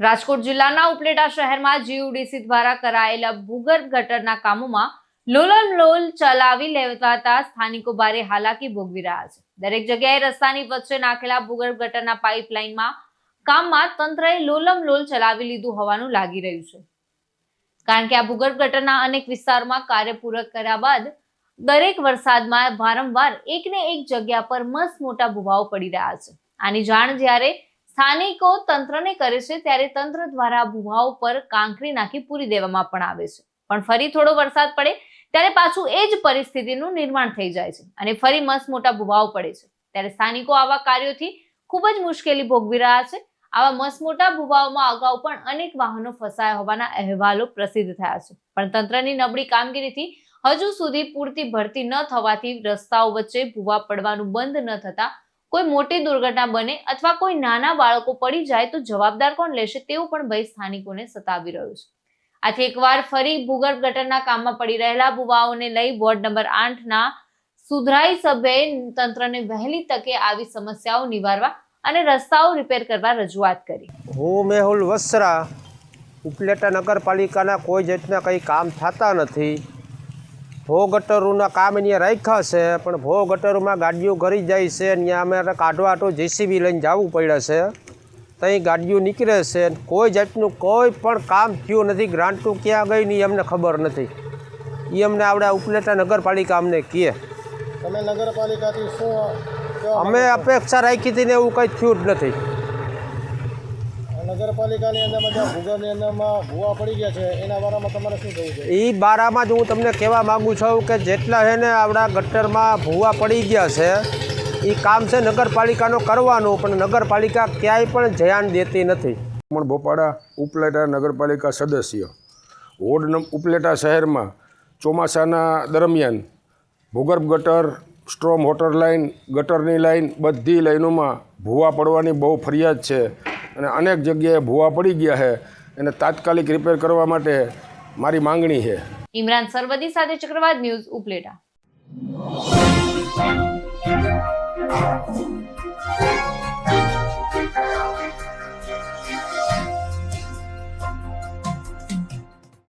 રાજકોટ જિલ્લાના ઉપલેટા શહેરમાં જીયુડીસી દ્વારા કરાયેલા ભૂગર્ભ ગટરના કામોમાં લોલમ લોલ ચલાવી લેવાતા સ્થાનિકો ભારે હાલાકી ભોગવી રહ્યા છે. દરેક જગ્યાએ રસ્તાની વચ્ચે નાખેલા ભૂગર્ભ ગટરના પાઇપલાઇનમાં કામમાં તંત્રએ લોલમ લોલ ચલાવી લીધું હોવાનું લાગી રહ્યું છે. કારણ કે આ ભૂગર્ભ ગટરના અનેક વિસ્તારોમાં કાર્ય પૂર્વક કર્યા બાદ દરેક વરસાદમાં વારંવાર એકને એક જગ્યા પર મસ્ત મોટા ભૂવાઓ પડી રહ્યા છે. આની જાણ જ્યારે સ્થાનિકો તંત્રને કરે છે ત્યારે તંત્ર દ્વારા આ ભૂવાઓ પર કાંકરી નાખી પૂરી દેવામાં પણ આવે છે. પણ ફરી થોડો વરસાદ પડે ત્યારે પાછું એ જ પરિસ્થિતિનું નિર્માણ થઈ જાય છે અને ફરી મસ્ત મોટા ભૂવાઓ પડે છે. ત્યારે સ્થાનિકો આવા કાર્યોથી ખૂબ જ મુશ્કેલી ભોગવી રહ્યા છે. આવા મસ્ત મોટા ભૂવાઓમાં અગાઉ પણ અનેક વાહનો ફસાયા હોવાના અહેવાલો પ્રસિદ્ધ થયા છે. પણ તંત્રની નબળી કામગીરીથી હજુ સુધી પૂરતી ભરતી ન થવાથી રસ્તાઓ વચ્ચે ભૂવા પડવાનું બંધ ન થતા કોઈ મોટી દુર્ઘટના બને અથવા કોઈ નાના બાળકો પડી જાય તો જવાબદાર કોણ લેશે તેવું પણ ભય સ્થાનિકોને સતાવી રહ્યું છે. આથી એકવાર ફરી ભૂગર્ભ ગટરના કામમાં પડી રહેલા ભૂવાઓને લઈ વોર્ડ નંબર આઠના સુધરાઈ સભ્યએ તંત્રને વહેલી તકે આવી સમસ્યાઓ નિવારવા અને રસ્તાઓ રિપેર કરવા રજૂઆત કરી. હું મેહુલ વસરા ઉપલેટા નગરપાલિકાના કોઈ જાતના કંઈ કામ થતા નથી. ભો ગટરોના કામ અહીંયા રાખ્યા છે પણ ભો ગટરોમાં ગાડીઓ ઘરી જાય છે ત્યાં અમે કાઢવા તો જેસીબી લઈને જવું પડે છે. ત્યાં ગાડીઓ નીકળે છે કોઈ જાતનું કોઈ પણ કામ થયું નથી ગ્રાન્ટનું ક્યાં ગઈ નહીં અમને ખબર નથી. એ અમને આવડે ઉપલેટા નગરપાલિકા અમને કહે. તમે નગરપાલિકાથી શું અમે અપેક્ષા રાખી હતી ને એવું કંઈ થયું જ નથી? નગરપાલિકાની અંદરમાં જ્યાં ભૂગર્ભની અંદરમાં ભૂવા પડી ગયા છે. એના બારામાં તમારે શું કહેવું છે એ બારામાં જ હું તમને કહેવા માગું છું કે જેટલા છે ને આપણા ગટરમાં ભૂવા પડી ગયા છે એ કામ છે નગરપાલિકાનો કરવાનું પણ નગરપાલિકા ક્યાંય પણ ધ્યાન દેતી નથી. પણ બોપાડા ઉપલેટા નગરપાલિકા સદસ્ય. વોર્ડ ઉપલેટા શહેરમાં ચોમાસાના દરમિયાન ભૂગર્ભ ગટર સ્ટ્રોમ વોટર લાઇન ગટરની લાઇન બધી લાઇનોમાં ભૂવા પડવાની બહુ ફરિયાદ છે. અને અનેક જગ્યાએ ભૂવા પડી ગયા છે. એને તાત્કાલિક રિપેર કરવા માટે મારી માંગણી છે. ઇમરાન સરવદી સાથે ચક્રવાત ન્યૂઝ ઉપલેટા.